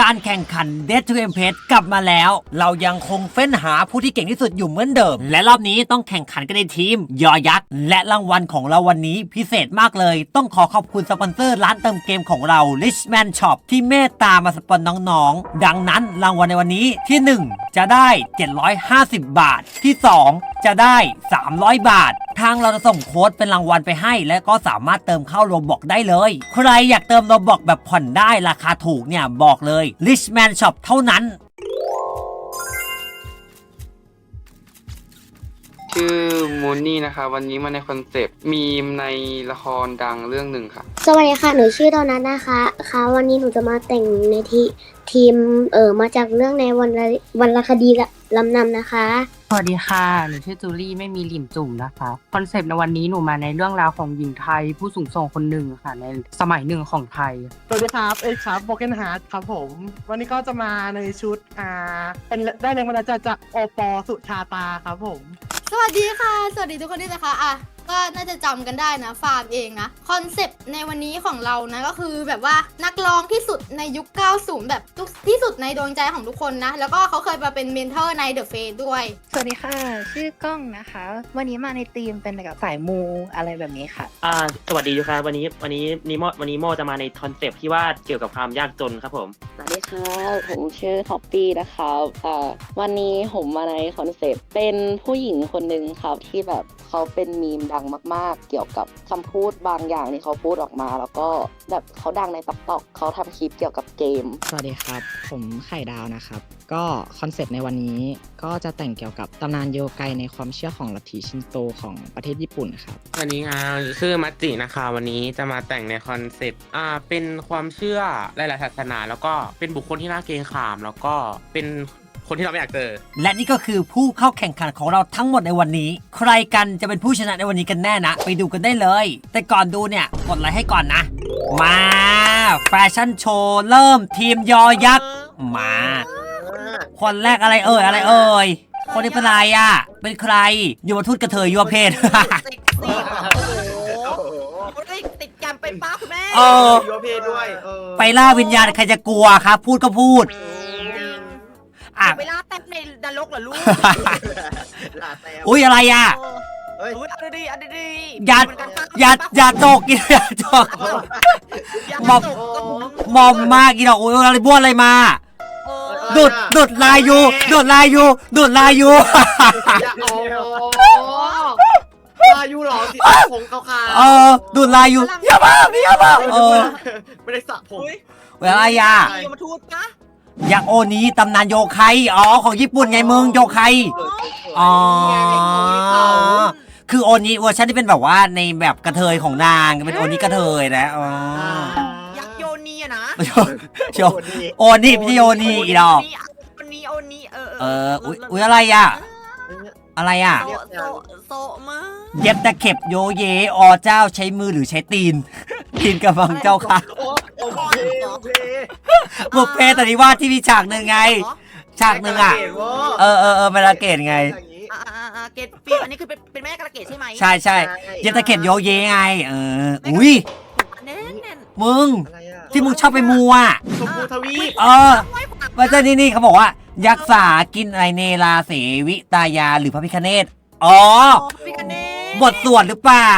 การแข่งขัน Dead to m p e s กลับมาแล้ว เรายังคงเฟ้นหาผู้ที่เก่งที่สุดอยู่เหมือนเดิม และรอบนี้ต้องแข่งขันกันในทีม ยอยักษ์ และรางวัลของเราวันนี้พิเศษมากเลย ต้องขอขอบคุณสปอนเซอร์ร้านเติมเกมของเรา Richman Shop ที่เมตตามาสปอนน้องๆ ดังนั้นรางวัลในวันนี้ที่ 1 จะได้ 750 บาท ที่ 2 จะได้ 300 บาททางเราจะส่งโค้ดเป็นรางวัลไปให้ และก็สามารถเติมเข้าโรบอกได้เลย ใครอยากเติมโรบอกแบบผ่อนได้ราคาถูกเนี่ยบอกเลย Richman Shop เท่านั้นชื่อมูนนี่นะคะ วันนี้มาในคอนเซปต์มีมในละครดังเรื่องหนึ่งค่ะ สวัสดีค่ะ หนูชื่อโดนัทนะคะค่ะวันนี้หนูจะมาแต่งในทีทีมเอ่อมาจากเรื่องในวันละวันละคดีละ ลำนำนะคะ สวัสดีค่ะหนูชื่อจูลี่ไม่มีหลิมจุ่มนะคะคอนเซปต์ในวันนี้หนูมาในเรื่องราวของหญิงไทยผู้สูงส่งคนหนึ่งค่ะ ในสมัยหนึ่งของไทย สวัสดีครับเอกครับโบเกนฮาร์ดครับผม วันนี้ก็จะมาในชุดอ่าเป็นได้แรงบันดาลใจจากโอปอสุชาตาครับผม สวัสดีค่ะ สวัสดีทุกคนด้วยนะคะ อะ ก็น่าจะจำกันได้นะฟาร์มเองนะคอนเซปต์ในวันนี้ของเรานะก็คือแบบว่านักร้องที่สุดในยุค 90 แบบทุกที่สุดในดวงใจของทุกคนนะ แล้วก็เขาเคยมาเป็นเมนเทอร์ในเดอะเฟสด้วย สวัสดีค่ะ ชื่อกล้องนะคะ วันนี้มาในธีมเป็นกับสายมูอะไรแบบนี้ค่ะอ่าสวัสดีครับวันนี้วันนี้นิโมวันนี้โมจะมาในคอนเซปต์ที่ว่าเกี่ยวกับความยากจนครับผมสวัสดีครับผมชื่อท็อปปี้นะครับอ่าวันนี้ผมมาในคอนเซปต์เป็นผู้หญิงคนหนึ่งครับที่แบบเขาเป็นมีมดังมาก ๆ เกี่ยวกับคำพูดบางอย่างที่เขาพูดออกมา แล้วก็แบบเขาดังในต็อกต็อกเขาทำคลิปเกี่ยวกับเกม สวัสดีครับ ผมไข่ดาวนะครับ ก็คอนเซปต์ในวันนี้ก็จะแต่งเกี่ยวกับตำนานโยไกในความเชื่อของลัทธิชินโตของประเทศญี่ปุ่นครับวันนี้อ่าชื่อมัจจินะคะวันนี้จะมาแต่งในคอนเซปต์อ่าเป็นความเชื่อหลายๆศาสนา แล้วก็เป็นบุคคลที่น่าเกรงขาม แล้วก็เป็น คนที่เราไม่อยากเจอ และนี่ก็คือผู้เข้าแข่งขันของเราทั้งหมดในวันนี้ ใครกันจะเป็นผู้ชนะในวันนี้กันแน่นะ ไปดูกันได้เลย แต่ก่อนดูเนี่ยกดไลค์ให้ก่อนนะ มาแฟชั่นโชว์เริ่มทีมยอยักษ์มา คนแรกอะไรเอ่ยอะไรเอ่ยคนนี้เป็นอะไรอะ เป็นใครอยู่มาทูตกระเทยยัวเพศ ติดแกมไปป้าคุณแม่เออยูเพด้วยเออไปล่าวิญญาณใครจะกลัวครับ พูดก็พูด อะเวลาแป๊บในนรกเหรอลูกลาแต้วอุ้ยอะไรอะ เฮ้ยอุ้ยเอาดีๆเอาดีๆอย่าเหมือนกันปะอย่าอย่าตกอย่าตก อย่าบอกตกตกมอมมากอีดอกอุ้ยอะไรบ้วนอะไรมา เออดุดดุดลายอยู่ดุดลายอยู่ดุดลายอยู่ อย่าโอ้ลายูเหรอสีผมขาวๆเออดุดลายอยู่อย่ามาพี่อย่ามาเออไม่ได้สระผม อุ้ยเวลาอย่าโยมทูตปะอ ยากโอนี้ตำนานโยไคอ๋อของญี่ปุ่นไงมึงโยไคอ๋อ คือโอนี้เวอร์ชันที่เป็นแบบว่าในแบบกระเทยของนางเป็นโอนี้กระเทยนะอ๋อยักษ์โยนีอะนะโยโยโอนี่ไม่ใช่โยนี่อีดอกโอนีโอนีเออเอออุ้ยอุ้ยอะไรอะอะไรอะโซโซโซมา เย็บตะเข็บโยเยอเจ้าใช้มือหรือใช้ตีนตีนกระบังเจ้าค่ะโอ้โอเคโอเคบุพเพตนิวาสที่มีฉากหนึ่งไง ฉากหนึ่งอะ เออเออเออเวลาเกตไง อ่าอ่าอ่าเกตปีอันนี้คือเป็นเป็นแม่กระเกดใช่ไหมใช่ใช่เย็บตะเข็บโยเยไง เออ อุ้ยแน่นแน่นมึงอะไรอะที่มึงชอบไปมัวอะชมพูทวีปเออมาเจอนี่นี่เขาบอกว่า ยักษ์สากินอะไรเนลาเสวิตายาหรือพระพิคเนตอ๋อพี่กันเน่ บทสวดหรือเปล่า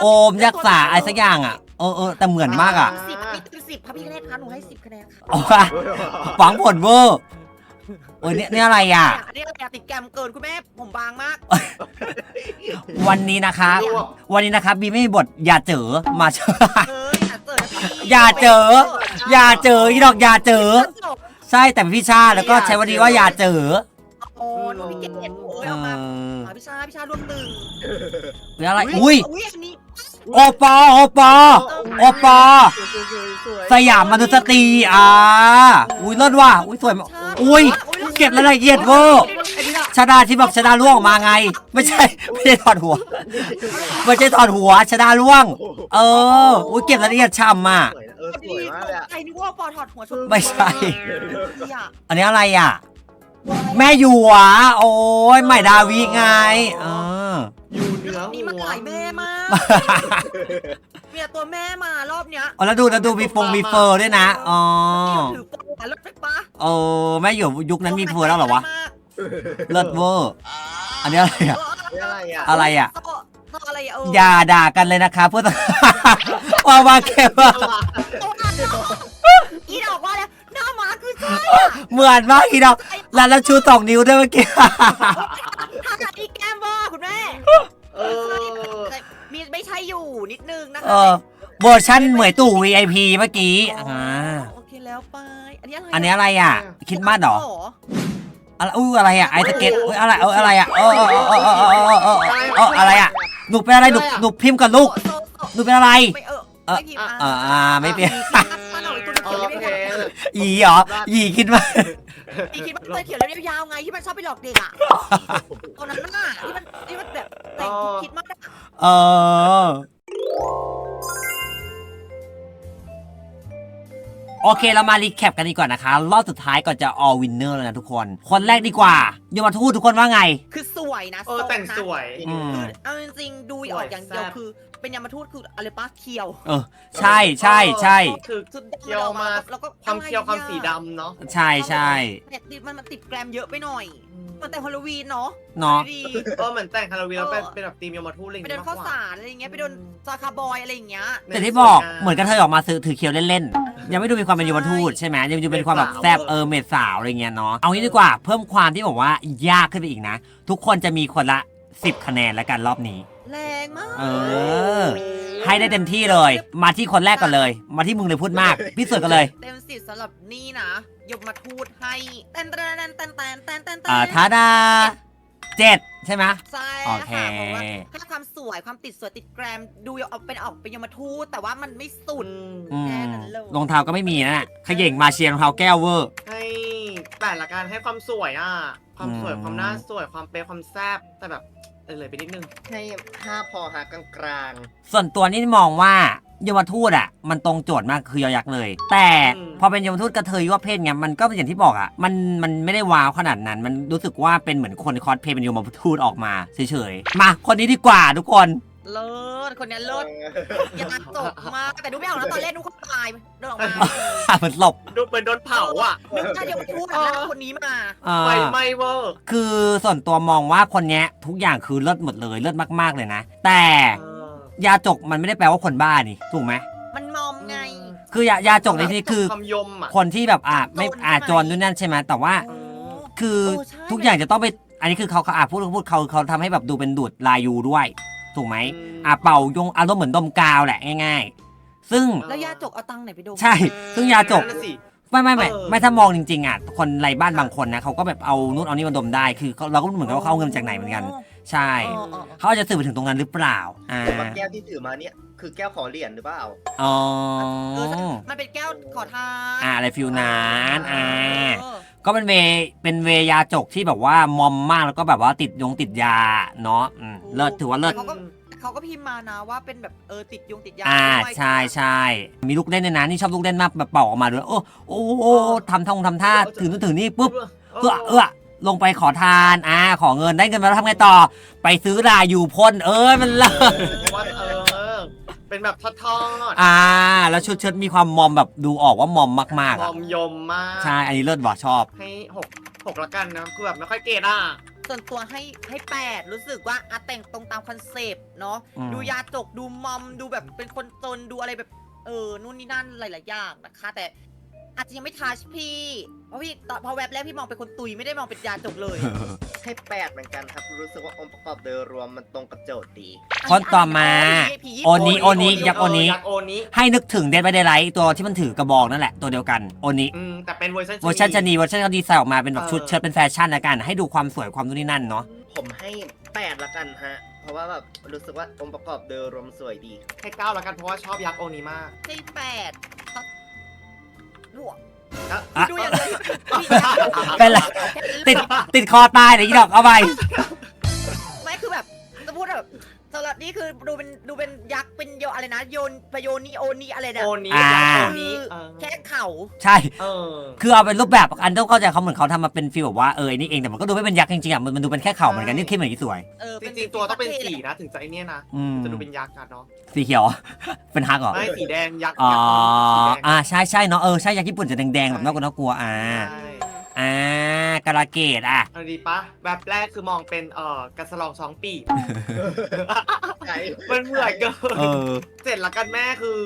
โอมยักษ์สาอะไรสักอย่างอะเออเออแต่เหมือนมากอะสิบพี่เป็นสิบพระพี่คะเนตคะหนูให้สิบคะแนนค่ะเอาว่าหวังผลเวอร์เออเนี่ยเนี่ยอะไรอะเนี่ยเนี่ยติดแกมเกินคุณแม่ผมบางมาก วันนี้นะครับวันนี้นะครับบีไม่มีบทอย่าเจอมาเจอ เอ้ยอย่าเจอนะพี่อย่าเจอ อย่าเจออีดอกอย่าเจอ ใช่แต่เป็นพี่ชาแล้วก็ใช้วันนี้ว่าอย่าเจอ โอ้หนูพี่เกดโอ้ยเอเอามาอหาพี่ชาพี่ชารวมตึงหรืออะไร อุ้ย อุ้ยอันนี้โอปอ โอปอ โอปอ สยามมนุษยตรีอ่า อุ้ยเลิศว่ะ อุ้ยสวยมากอุ้ย เก็บรายละเอียดเวอร์ชาดาที่บอกชาดาล่วงออกมาไง ไม่ใช่ ไม่ใช่ถอดหัว ไม่ใช่ถอดหัวชาดาล่วง เออ อุ้ยเก็บรายละเอียดช่ำอะ เออสวยมากเลยอะใครนึกว่าปอถอดหัวชนไม่ใช่พี่อะอันนี้อะไรอะ แม่หยวโอ้ยใหม่ดาวิไงเออ อยู่เหนือนี่มันหัวหลายแม่มากเมียตัวแม่มารอบเนี้ยอ๋อแล้วดูแล้วดูมีฟงมีเฟอร์ด้วยนะอ๋อถือโปรหารถไฟฟ้าเออแม่อยู่ยุคนั้นมีเฟอร์แล้วเหรอวะเลิศเวอร์อันนี้อะไรอะอะไรอะอะไรอะโซ่โซ่อะไรอะเอออย่าด่ากันเลยนะคะเพื่อน ว่ามาเก็บอะอี เหมือนมากอีดอกแล้วแล้วชูสองนิ้วด้วยเมื่อกี้ ถ้าหาที่แกมบอร์คุณแม่มีไม่ใช่อยู่นิดนึงนะเอคะอเวอร์ชั่นเหมยตู่ VIP เมื่อกี้อ่าโอเคแล้วไป อันนี้อะไรอันนี้อะไรอะ คิดมากหรออะไรอู้อะไรอะไอสเก็ตอุ๊อะไรเอออะไรอะเออเออเออเออเออเออเอออะไรอะหนูเป็นอะไรหนูหนูพิมพ์กับลูกหนูเป็นอะไร ไม่เออไม่พิมพ์อ่าไม่เปลี่ยน มีพิมพ์มาน่อยตัว ขียวเรียบๆอีเหรออีคิดว่าอีคิดว่าตัวเขียวเรียบๆยาวไงที่มันชอบไปหลอกเด็กอะตอนนั้นน่ะที่มันที่มันแบบแต่งคิดมากอะเออโอเคเรามารีแคปกันดีกว่านะคะรอบสุดท้ายก่อนจะ all winner เลยนะทุกคน คนแรกดีกว่าโยมาทูตทุกคนว่าไง คือสวยนะเออแต่งสวย อืม คือเอาจริงๆดูออกอย่างเดียวคือ เป็นยามาทูตคืออะไรป้าเคียวเออ ใช่ใช่ใช่คือสุดเคียวมาแล้วก็ความเคียวความสีดำเนาะใช่ใช่แต่ติดมันมันติดแกรมเยอะไปหน่อย มันแต่ฮอลโลวีนเนาะเนาะดีเออเหมือนแต่งฮาโลวีนแล้วเป็นเออเป็นแบบธีมยมทูตอะไรอย่างไปเงี้เดิยนข้าวสารอะไรอย่างเงี้ยไปเดินซาคาบอยอะไรอย่างเงี้ยแต่ที่บอกเหมือนกันเธอออกมาซื้อถือเคียวเล่นๆยังไม่ดูมีความเป็นยูบันทูตใช่ไหมยังดูเป็นความแบบแซบเออเมดสาวอะไรเงี้ยเนาะเอางี้ดีกว่าเพิ่มความที่บอกว่ายากขึ้นไปอีกนะ ทุกคนจะมีคนละ 10 คะแนนแล้วกันรอบนี้ แรงมากเออ ให้ได้เต็มที่เลย มาที่คนแรกก่อนเลย มาที่มึงเลยพูดมากพิสูจน์กันเลย เต็มสิทธิ์สำหรับนี่นะยมมาพูดให้แตนแตนแตนแตนแตนแตนแตนอ่าทดาเจ็ดใช่ไหมใช่โอเคเพราะความสวยความติดสวยติดแกรมดูออกเป็นออกเป็นยมทูตแต่ว่ามันไม่สุดแค่นั้นเลยรองเท้าก็ไม่มีนะขย่งมาเชียร์รองเท้าแก้วเวอร์ให้แต่ละการให้ความสวยอะความสวยความน่าสวยความเป๊ะความแซ่บแต่แบบ เออเลยไปนิดนึง ให้ห้าพอหากลางกลางส่วนตัวนี่มองว่าเยาวทูตอะ มันตรงโจทย์มากคือยอยักษ์เลย แต่อืมพอเป็นเยาวทูตกระเทยว่าเพศไงมันก็เป็นอย่างที่บอกอะมันมันไม่ได้ว้าวขนาดนั้น มันรู้สึกว่าเป็นเหมือนคนคอสเพลย์เป็นเยาวทูตออกมาเฉยๆมาคนนี้ดีกว่าทุกคน เลิศคนเนี้ยเลิศอยากจบมากแต่ดูไม่ออกนะตอนเล่นดูคนตายเดินออกมาเหมือนหลบดูเหมือนโดนเผาอะนึกว่ายมทูตแบบนั้นคนนี้มาอ่าไฟไหม้เวอร์คือส่วนตัวมองว่าคนเนี้ยทุกอย่างคือเลิศหมดเลยเลิศมากๆเลยนะ แต่เออยาจกมันไม่ได้แปลว่าคนบ้านี่ถูกไหมมันมอมไง คือยายาจกในที่นี้คือความยมอะคนที่แบบอะไม่โจรใช่ไหมอาจนด้วยนั่นใช่ไหมแต่ว่าโอ้คือเออใช่ทุกอย่างจะต้องไปอันนี้คือเขาเขาอะพูดพูดเขาเขาทำให้แบบดูเป็นดูดลายูด้วย ถูกไหมอืมอะเป่ายงอารมณ์เหมือนดมกาวแหละง่ายๆ ซึ่งแล้วยาจกเอาตังค์ไหนไปดมใช่ ซึ่งยาจก นั่นน่ะสิ ไม่ไม่ไม่เออ ไม่ถ้ามองจริงๆอะคนไร้บ้านบางคนนะเขาก็แบบเอานู่นเอานี่มาดมได้คือเขาเราก็เหมือนกับว่าเขาเอาเงินจากไหนเหมือนกัน ใช่เออเออเขาอาจจะสื่อไปถึงตรงนั้นหรือเปล่าอ่าๆว่าแก้วที่ถือมาเนี่ยคือแก้วขอเหรียญหรือเปล่า อ๋อเออมันเป็นแก้วขอทานอ่าอะไรฟิลนั้นอ่า เออ ก็เป็นเวเป็นเวยาจกที่แบบว่ามอมมากแล้วก็แบบว่าติดยงติดยาเนาะอืมเลิศถือว่าเลิศเขาก็เขาก็พิมพ์มานะว่าเป็นแบบเออติดยุงติดยาอ่าด้วยใช่ใช่มีลูกเล่นในนั้นนี่ชอบลูกเล่นมากแบบเป่าออกมาด้วยโอ้โอ้โอ้ทำท่องทำท่าถือนู่นถือนี่ปุ๊บ เอื้อเอื้อลงไปขอทานอ่าขอเงินได้เงินมาแล้วทำไงต่อ ไปซื้อลาอยู่พ่นเอ้ยมันเลิศ ว่าเออ เป็นแบบทอดทอดอ่า แล้วชุดเชิดมีความมอมแบบดูออกว่ามอมมากๆมอะอมยมมากใช่อันนี้เลิศว่ะชอบ ให้หกหกละกันนะคือแบบไม่ค่อยเกตอะ ส่วนตัวให้ให้แปดรู้สึกว่าอะแต่งตรงตามคอนเซปต์เนาะอืม ดูยาจกดูมอมดูแบบเป็นคนจนดูอะไรแบบเออนู่นนี่นั่นหลายๆอย่างนะคะ แต่ อาจจะยังไม่ทัชพี่เพราะพี่ตอนพอแวบแรกพี่มองเป็นคนตุยไม่ได้มองเป็นยาจกเลยให้แปดเหมือนกันครับ รู้สึกว่าองค์ประกอบโดยรวมมันตรงกับโจทย์ดี คนต่อมาผีโอนี้โอนี้ยักษ์โอนี้ยักษ์โอนี้ให้นึกถึงเดนไปเดไลท์ตัวที่มันถือกระบอกนั่นแหละตัวเดียวกันโอนี้อืมแต่เป็นเวอร์ชันเวอร์ชันชนีเวอร์ชันเขาดีไซน์ออกมาเป็นแบบเออชุดเชิ้ตเป็นแฟชั่นละกัน ให้ดูความสวยความนู่นนี่นั่นเนาะผมให้แปดละกันฮะเพราะว่าแบบรู้สึกว่าองค์ประกอบโดยรวมสวยดีให้เก้าละกันเพราะว่าชอบยักษ์โอนี้มากให้แปด บวกอะอะดูอย่างเลยเป็นไรติดติดคอตายเดี๋ยวอีดอกเอาไป นี่คือดูเป็นดูเป็นยักษ์เป็นโยอะไรนะโยนพโยนีโอนีอะไรเนี่ย โอนี้อ่า โอนี้เออแค่เข่าใช่ เออ คือเอาเป็นรูปแบบอันต้องเข้าใจเขาเหมือนเขาทำมาเป็นฟีลแบบว่าเออไอ้นี่เองแต่มันก็ดูไม่เป็นยักษ์จริงๆอะมันมันดูเป็นแค่เข่าเหมือนกันนี่คิดเหมือนที่สวย เออจเป็นริงๆตัวต้องเป็นท่สีแหละนะถึงจะไอเนี้ยนะอืม จะดูเป็นยักษ์กันเนาะสีเขียว เป็นฮักเหรอไม่สีแดงยักษ์อ๋อยักษ์สีแดง อ่าใช่ใช่เนาะเออใช่ยักษ์ญี่ปุ่นจะแดงๆแบบน่ากลัวน่ากลัวอ่าใช่ อ่ากาลาเกตอะ เอาดีปะแบบแรกคือมองเป็นเอ่อกระสลองสองปีก มันเหมือนเกินเออ เสร็จแล้วกันแม่คือ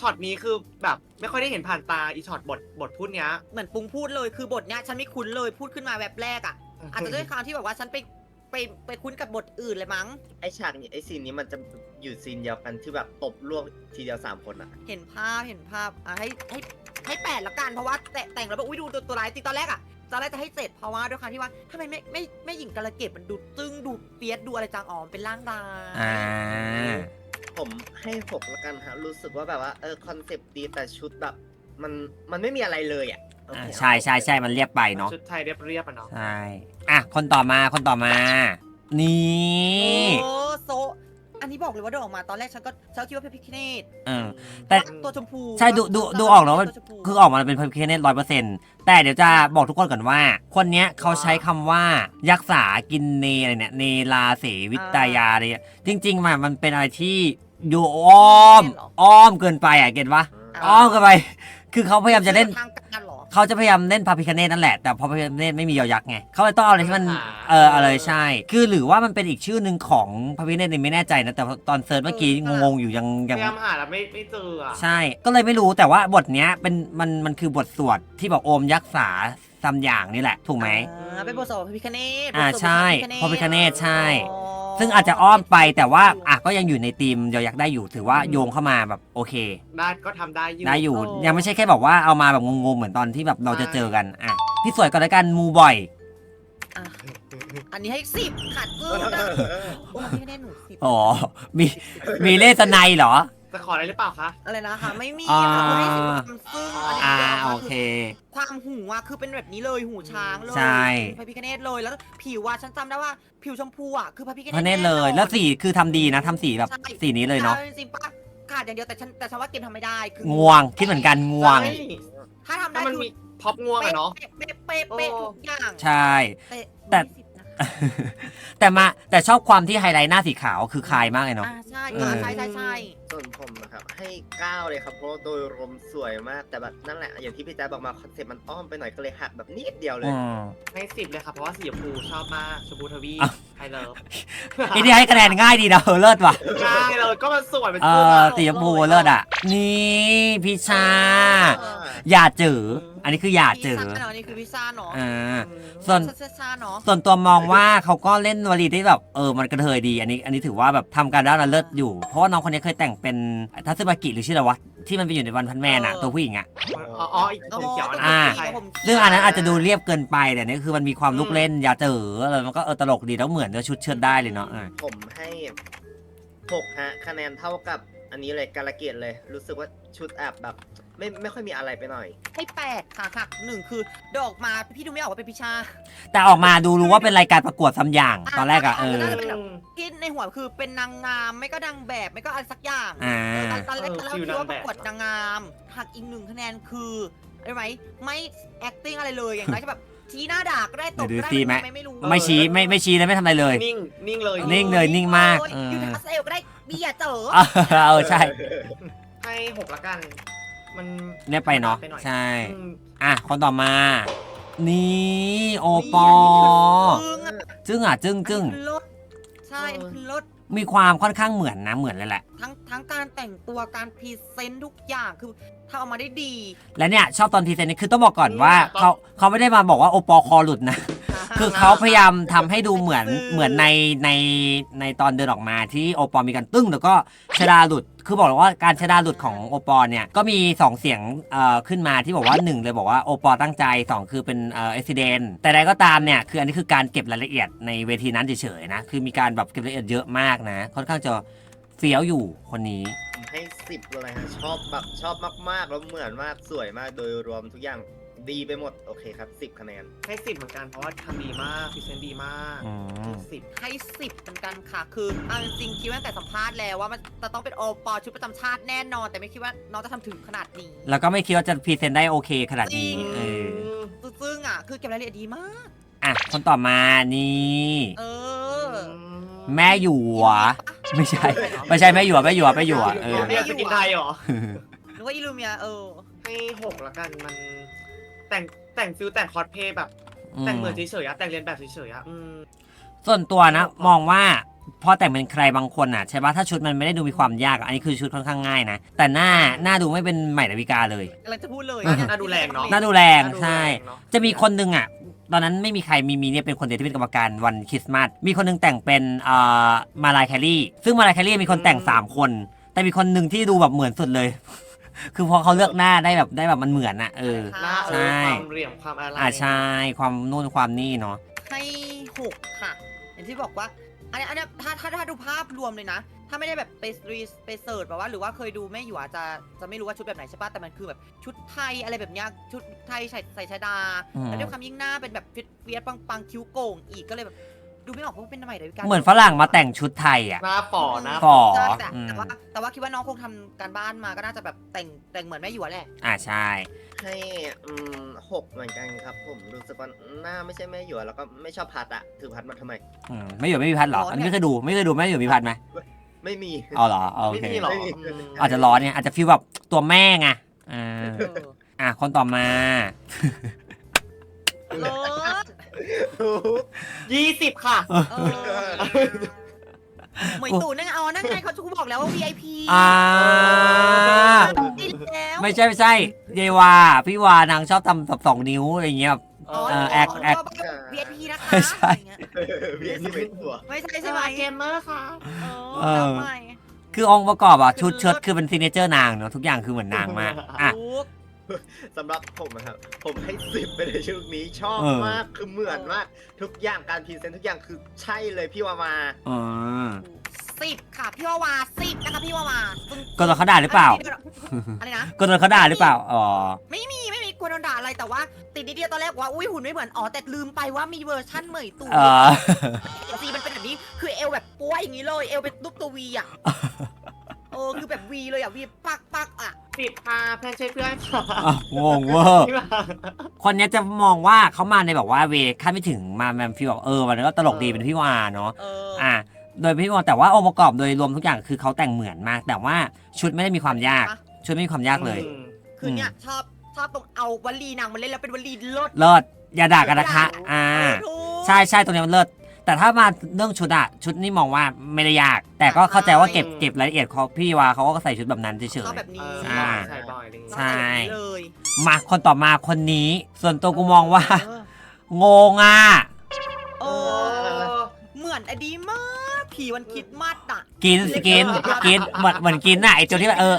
ช็อตนี้คือแบบไม่ค่อยได้เห็นผ่านตาอีช็อตบทบทพูดเนี้ย เหมือนปุงพูดเลยคือบทเนี้ยฉันไม่คุ้นเลยพูดขึ้นมาแบบแรกอะ อาจจะด้วยความที่แบบว่าฉันไปไปไปคุ้นกับบทอื่นเลยมั้ง ไอฉากนี้ไอซีนนี้มันจะอยู่ซีนเดียวกันที่แบบตบลวกทีเดียวสามคนอะเห็นภาพเห็นภาพอะให้ให้ให้แปดละกันเพราะว่าแต่แต่งแล้วแบบอุ้ยดูตัวตัวร้ายจริงตอนแรกอะ ตอนแรกจะให้เจ็ดเพราะว่าด้วยความที่ว่าทำไมไม่ไม่ไม่หญิงกระเกดมันดูตึงดูเฟียสดูอะไรจางอ๋อมเป็นร่างร้ายอ่า ผมให้หกละกันฮะรู้สึกว่าแบบว่าเออคอนเซปต์ดีแต่ชุดแบบ มันมันไม่มีอะไรเลยอะโออ่าเคใช่ใช่ใช่มันเรียบไปเนาะชุดไทยเรียบเรียบๆอะเนาะ ใช่อะคนต่อมาคนต่อมา นี่ โอ้โซะ อันนี้บอกเลยว่าเดินออกมาตอนแรกฉันก็ฉันก็คิดว่าเป็นพิคเนตเออ แต่ ตัวชมพูใช่ดูดูดูออกแล้วว่า ตัวชมพูคือออกมาเป็นพ r เคเนตร้อยเปอร์เซ็นต์แต่เดี๋ยวจะบอกทุกคนก่อนว่า คนเนี้ยเขาใช้คำว่ายักษากินเนอะไรเนี่ย เนลาเสวิตายาอะไรเนี่ยจริง ๆ มันมันเป็นอะไรที่ดูอ้อม อ้อมเกินไปอะเก็ตปะอ้อมเกินไป คือเขาพยายามจะเล่น ทางการ เหรอเขาจะพยายามเล่นพาพิคเนตนั่นแหละ แต่พอพาพิคเนตไม่มียอยักษ์ไงเขาเลยต้องเอาอะไรที่มันเอออะไรใช่ คือหรือว่ามันเป็นอีกชื่อหนึ่งของพาพิคเนตเนี่ยไม่แน่ใจนะแต่ตอนเซิร์ชเมื่อกี้งงๆอยู่ยังพยัง ยายามหาแล้วไม่ไม่เจออะใช่ ก็เลยไม่รู้แต่ว่าบทเนี้ยเป็นมันมันคือบทสวดที่บอกโอมยักษาซัมอย่างนี่แหละ ถูกไหม อ่าเป็นบทสวดพระพิคเนตอ่าบทสวดใช่พระพิฆเนศพระพิฆเนศใช่ อ๋อ ซึ่งอาจจะอ้อมไปแต่ว่าอะก็ยังอยู่ในธีมยอยักษ์ได้อยู่ ถือว่าโยงเข้ามาแบบโอเค ได้ก็ทำได้อยู่ได้อยู่ ยังไม่ใช่แค่แบบว่าเอามาแบบงงๆเหมือนตอนที่แบบเราจะเจอกันอะพี่สวยก่อนแล้วกันมูบ่อย อะอันนี้ให้สิบขาดครึ่งนะโอ้พระพิคเนตหนูสิบอ๋อมีมีเลสไนเหรอ จะขออะไรหรือเปล่าคะ อะไรนะคะไม่มีอ่าค่ะคือให้สิบความซึ่งอันนี้อ่าเดี๋ยวโอมาเค ความหูอะคือเป็นแบบนี้เลยหูช้างเลยใช่ เป็นพระพิคเนตเลยแล้วก็ผิวอะฉันจำได้ว่าผิวชมพูอะคือพระพิคเนตพระเนตรเลยแน่นอนแล้วสีคือทำดีนะทำสีแบบใช่สีนี้เลยเนาะใช่จริงๆปะขาดอย่างเดียวแต่ฉันแต่ฉันว่าเกมทำไม่ได้คือง่วงคิดเหมือนกันง่วง ใช่ถ้าทำได้ถ้ามันคือมีพ็อปง่วงอะเนาะ เป๊ะเป๊ะเป๊ะโอ้ทุกอย่างใช่ แต่ แต่แต่มาแต่ชอบความที่ไฮไลท์หน้าสีขาวคือคลายมากเลยเนาะ อ่าใช่เออ ใช่ใช่ใช่ส่วนผมนะครับ ให้เก้าเลยครับเพราะว่าโดยรวมสวยมากแต่แบบนั่นแหละ อย่างที่พี่แจ๊คบอกมาคอนเซ็ปต์มันอ้อมไปหน่อยก็เลยหักแบบนิดเดียวเลยอืมให้สิบเลยครับเพราะว่าสีชมพูชอบมากชมพูทวีอะ ไฮเลิฟไอ้นี่ให้คะแนนง่ายดีนะเออเลิศว่ะ ใช่เลยก็มันสวยเป็นเอตัวอสีชมพูเลิศอะ นี่พี่ชา อย่าจืออันนี้คืออย่าพิซจือซ่าเนาะนี่คือพิซซ่าเนาะอ่าส่วน พิซซ่าเนาะส่วนตัวมองว่าเขาก็เล่นวลีได้แบบเออมันกระเทยดี อันนี้อันนี้ถือว่าแบบทำการด้านละเลิศอยู่ เพราะว่าน้องคนนี้เคยแต่งเป็นทัศบากิหรือชื่ออะไรวะที่มันไปอยู่ในวันพันแมนอะตัวผู้หญิงอะอ๋ออ๋ออีกผมเขียวนะอ่าใช่ซึ่งอันนั้นอาจจะดูเรียบเกินไปแต่นี่คือมันมีความลุกเล่นอย่าเจอแล้วมันก็เออตลกดีแล้วเหมือนจะชุดเชิดได้เลยเนาะอะผมให้หกฮะคะแนนเท่ากับอันนี้เลยการะเกียดเลย รู้สึกว่าชุดแอบแบบ ไม่ไม่ค่อยมีอะไรไปหน่อย ให้แปดค่ะหักหนึ่งคือเดนออกมาพี่ดูไม่ออกว่าเป็นพิชา แต่ออกมาดูรู้ว่าเป็นรายการประกวดซ้ำอย่าง ตอนแรกอะเออ น่าจะเป็นแบบ ที่ในหัวคือเป็นนางงามไม่ก็นางแบบไม่ก็อะไรสักอย่างอ่า เออตอนแรกเออตอนแรกฟิลคิดว่านางปแบบระกวดนางงามหักอีกหนึ่งคะแนนคืออะไรไหมไม่ acting อะไรเลยอย่างไรจะแบบชี้หน้าด่าก็ได้ตบเดี๋ยวก็ได้ดูสิไหมไม่ ไม่รู้ไม่ชี้ไม่ไม่ชี้เลยไม่ทำอะไรเลย นิ่งนิ่งเลย นิ่งเลยนิ่งมากเออเอออยู่ทัสเอลก็ได้เบียร์เจอเออเออใช่ ให้หกละกัน มันเนี่ยไปเนาะหอยใช่ อืมอะ คนต่อมา นี่ โอปอ จึ้งอะ จึ้งจึ้งอันนี้คือรถใช่อันนี้คือรถมีความค่อนข้างเหมือนนะ เหมือนเลยแหละ ทั้งทั้งการแต่งตัวการพรีเซนต์ทุกอย่างคือทำออกมาได้ดี และเนี่ย ชอบตอนพรีเซนต์นี่คือต้องบอกก่อนว่า เขาเขาไม่ได้มาบอกว่าโอปอคอหลุดนะ คือเขาพยายามทำให้ดูเหมือนเป็นสื่อเหมือนในในในตอนเดินออกมาที่โอปอมีการตึ้งแล้วก็ชดาหลุด คือบอกเลยว่าการชดาหลุดของโอปอเนี่ยก็มี 2 เสียงเอ่อขึ้นมาที่บอกว่า1เลยบอกว่าโอปอตั้งใจ 2 คือเป็นเอ่ออุบิเหตุแต่ใดก็ตามเนี่ยคืออันนี้คือการเก็บรายละเอียดในเวทีนั้นเฉยๆนะคือมีการแบบเก็บรายละเอียดเยอะมากนะ ค่อนข้างจะเฟี้ยวอยู่คนนี้ผมให้สิบเลยฮะชอบแบบชอบมากๆแล้วเหมือนมากสวยมากโดยรวมทุกอย่าง ดีไปหมด โอเคครับสิบคะแนน ให้สิบเหมือนกันเพราะว่าทำดีมากพรีเซนต์ดีมากอืม สิบให้สิบเหมือนกันค่ะ คือเอาจริงๆคิดว่าตั้งแต่สัมภาษณ์แล้วว่ามันจะต้องเป็นโอปอชุดประจำชาติแน่นอน แต่ไม่คิดว่าน้องจะทำถึงขนาดนี้ แล้วก็ไม่คิดว่าจะพรีเซนต์ได้โอเคขนาดจรินี้งเออซึ่งอะ คือเก็บรายละเอียดดีมาก อะ คนต่อมานี่ เออแม่หยวไม่ใช่ ไม่ใช่แม่หยวแม่หยวแม่หยวเออแม่หยวสกินไทยเหรอหรือว่าอิลูเมียเออ ให้หกละกันมัน แต่งแต่งฟิลแต่งคอสเพย์แบบแต่งเหมือนเฉยๆอะแต่งเรียนแบบเฉยๆอะอืม ส่วนตัวนะ มองว่าพอแต่งเป็นใครบางคนอะใช่ปะถ้าชุดมันไม่ได้ดูมีความยากอะอันนี้คือชุดค่อนข้างง่ายนะ แต่หน้าหน้าดูไม่เป็นใหม่ดาวิกาเลย กำลังจะพูดเลยน่าดูแรงเนอะหน้าดูแรงน่าดูใช่แรงเนอะจะมีคนหนึงอะ ตอนนั้นไม่มีใครมีมีเนี่ยเป็นคนเดียวที่เป็นกรรมการวันคริสต์มาส มีคนหนึงแต่งเป็นเอ่อมาลายแคลรี่ ซึ่งมาลายแคลรี่มีคนแต่ง3คน แต่มีคนหนึ่งที่ดูแบบเหมือนสุดเลย คือพอเขาเลือกหน้าได้แบบได้แบบมันเหมือนอะเออ หน้าเอใช่อความเหลี่ยมความอะไรอ่าใช่ความนู่นความนี่เนาะ ให้หกค่ะ อย่างที่บอกว่า อันนี้อันนี้ถ้าถ้าถ้าดูภาพรวมเลยนะ ถ้าไม่ได้แบบไปรีไปเสิร์ชแบบว่า หรือว่าเคยดูไม่อยู่อาจจะจะไม่รู้ว่าชุดแบบไหนใช่ปะแต่มันคือแบบชุดไทยอะไรแบบเนี้ย ชุดไทยใส่ใส่ชดา อืม แล้วด้วยความยิ่งหน้าเป็นแบบฟิตเฟียสปังปังคิ้วโก่งอีกก็เลยแบบ ดูไม่ออกว่าเป็นทำไมดาวิกาเหมือนฝรั่งมาแต่งชุดไทยอะ หน้าฝ่อหน้าฝ่อ ใช่แต่อืม แต่ว่าแต่ว่าคิดว่าน้องคงทำการบ้านมาก็น่าจะแบบแต่งแต่งเหมือนแม่หยวแหละ อ่าใช่ ให้อืมหกเหมือนกันครับ ผมรู้สึกว่าหน้าไม่ใช่แม่หยวแล้วก็ไม่ชอบพัดอะถือพัดมาทำไม อืมไม่อยู่ไม่มีพัดเหรออันนี้ไม่เคยดูไม่เคยดูไม่อยู่มีพัดไหมไม่มีอ๋อเหรอโอไม่เคมีหรอไม่มีอืมอาจจะร้อนเนี่ยอาจจะฟีลแบบตัวแม่ไงอ่าเอออะคนต่อมา เลิศ ยี่สิบค่ะเออเหมยตู่นั่นไงอ๋อนั่นไงเขาทุกบอกแล้วว่า VIP อ่า ได้แล้วไม่ใช่ไม่ใช่เยวา พี่วานางชอบทำแบบสองนิ้วอะไรอย่างเงี้ยแบบอ๋อเออแอคแอค VIP นะคะไม่ใช่ อย่างเงี้ยเวียนที่เป็นตัวไม่ใช่ใช่ไหมเกมเมอร์ค่ะ เออแล้วใหม่คือองค์ประกอบอะชุดคือเชิ้ตคือเป็นซิเนเจอร์นางเนาะทุกอย่างคือเหมือนนางมากอะทุก สำหรับผมนะครับ ผมให้สิบไปในชุดนี้ชอบเออ มากคือเหมือนมากทุกอย่างการพรีเซนต์ทุกอย่างคือใช่เลยพี่วามาอ๋อสิบค่ะพี่วาวาสิบนะคะพี่วาวาซึ่งก็โดนเขาด่าหรือเปล่า อะไรนะ ก็โดนเขาด่าหรือเปล่า อ๋อ ไม่มีไม่มีกลัวโดนด่าอะไรแต่ว่า ติดนิดเดียวตอนแรกว่าอุ้ยหุ่นไม่เหมือนอ๋อแต่ลืมไปว่ามีเวอร์ชั่นเหมยตู่เออซีมันเป็นแบบนี้คือเอวแบบป้วยอย่างนี้เลยเอวเป็นรูปตัววีอะ เออคือแบบวีเลยอะวีปักปักอะ สิบค่ะเพื่อนช่วยเพื่อนค่ะอะงงเวอร์ คนเนี้ยจะมองว่าเขามาในแบบว่าเวคาดไม่ถึงมาแมนฟีลแบบเออมันก็ตลกดีเป็นพี่วาเนาะเอออะโดยพี่วาแต่ว่าองค์ประกอบโดยรวมทุกอย่างคือเขาแต่งเหมือนมาก แต่ว่าชุดไม่ได้มีความยาก ชุดไม่มีความยากเลยคือเนี่ยชอบชอบตรงเอาวลีนางมาเล่นแล้วเป็นวลีเลิศเลิศอย่าด่ากันนะคะ อ่า ถูกใช่ใช่ตรงเนี้ยมันเลิศ แต่ถ้ามาเรื่องชุดอะชุดนี่มองว่าไม่ได้ยาก แต่ก็เข้าใจว่าเก็บเก็บรายละเอียดเขาพี่วาเขาก็ใส่ชุดแบบนั้นเฉยชอบแบบนี้ใช่ ใช่บ่อยอะไรอย่างเงี้ยใช่ เลยๆมาคนต่อมาคนนี้ ส่วนตัวกูมองว่าเอองงอะเออเหมือนอดีมากผีวันคริดมัดอะกินสกินกินเหมือนเหมือนกินน่ะไอตัวที่แบบเออ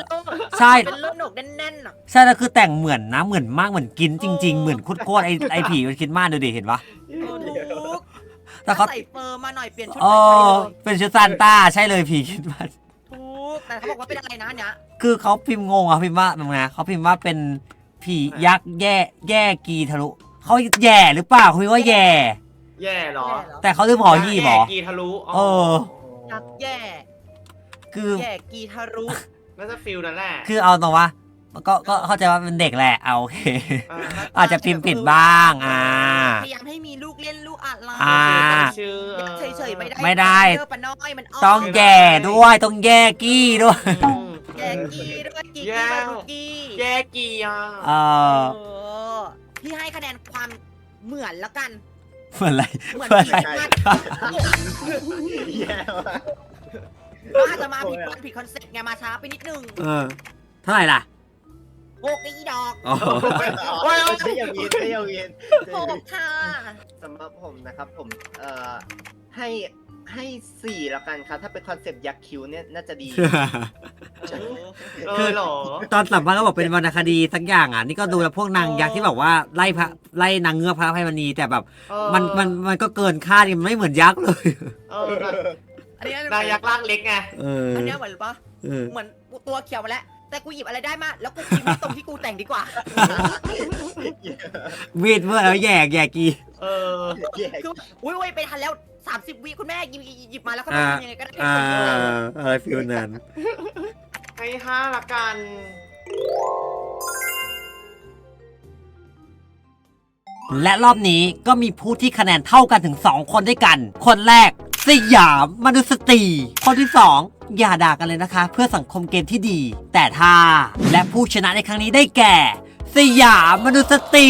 ใช่ เป็นเลือดหนกแน่นๆอะใช่แล้วคือแต่งเหมือนนะเหมือนมากเหมือนกินจริง ๆ เหมือนโคตรๆไอไอผีมันคิดมากดูดิเห็นปะเออถูก แต่เขาใส่เฟอร์มาหน่อยเปลี่ยนชุดเอใหม่อเลยเป็นชุดซานต้าใช่เลยผีคิดมากถูกแต่เขาบอกว่าเป็นอะไรนะอันเนี้ยคือเขาพิมพ์งงอะพิมพ์ว่าเป็นไงเขาพิมพ์ว่าเป็นผียักษ์แย่แย่กีทะลุเขาแย่หรือเปล่าเขาพิมพ์ว่าแย่ แย่เหรอแย่เหรอแต่เขาลืมหอหีบเหรอ แย่กีทะลุเออยักษ์แย่คือ แย่กีทารุน่าจะฟิลนั่นแหละคือเอาตรงว่า ก็ก็เข้าใจว่าเป็นเด็กแหละเอาโอเคอ่าอาจจะพิมพ์ผิดบ้างอ่า พยายามให้มีลูกเล่นลูกอะไรอ่า ชื่อเออเฉยๆไม่ได้ไม่ได้ เจอปะน้อยมันอ้อมต้องแย่ด้วยต้องแย่กี้ด้วย อืม แย่กีด้วยกีแย่กีบารุกีแย่กีอะเออเออพี่ให้คะแนนความเหมือนละกัน เหมือนอะไรเหมือนเหมือนผีอะไรมากแย่มากก็อาจจะมาผิดวันผิดคอนเซ็ปต์ไงมาช้าไปนิดนึง เออเท่าไหร่ล่ะ โกกอีดอกอ๋อโอ้ยใช่อย่างนี้ใช่อย่างนี้โกกค่ะสำหรับผมนะครับผมเอ่อให้ให้สี่แล้วกันครับ ถ้าเป็นคอนเซปต์ยักษ์คิ้วเนี่ยน่าจะดีเออเหรอตอนสัมภาษณ์ก็บอกเป็นวรรณคดีสักอย่างอะนี่ก็ดูแล้วพวกนางยักษ์ที่แบบว่าไล่พระไล่นางเงือกพระอภัยมณีแต่แบบเออมันมันมันก็เกินคาดมันไม่เหมือนยักษ์เลยเอออันนี้นายยักษ์ร่างเล็กไงเอออันเนี้ยเหมือนปะเออเหมือนตัวเขียวมาแล้ว แต่กูหยิบอะไรได้มาแล้วกูกินไม่ตรงที่กูแต่งดีกว่า วีดเมื่อแล้วแยกแยกกี เออคืออุ้ยอุ้ยไปทันแล้ว 30 วิคุณแม่หยิบหยิบหยิบมาแล้วก็อ่า ทำยังไงก็ได้อ่าอะไรฟิลนั้นให้ห้าละกัน และรอบนี้ก็มีผู้ที่คะแนนเท่ากันถึง 2 คนด้วยกัน คนแรก สยามมนุษย์ตรี คนที่ 2 อย่าด่ากันเลยนะคะ เพื่อสังคมเกมที่ดี แต่ถ้าและผู้ชนะในครั้งนี้ได้แก่ สยามมนุษย์ตรี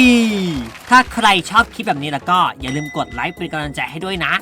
ถ้าใครชอบคลิปแบบนี้แล้วก็อย่าลืมกดไลค์เป็นกำลังใจให้ด้วยนะ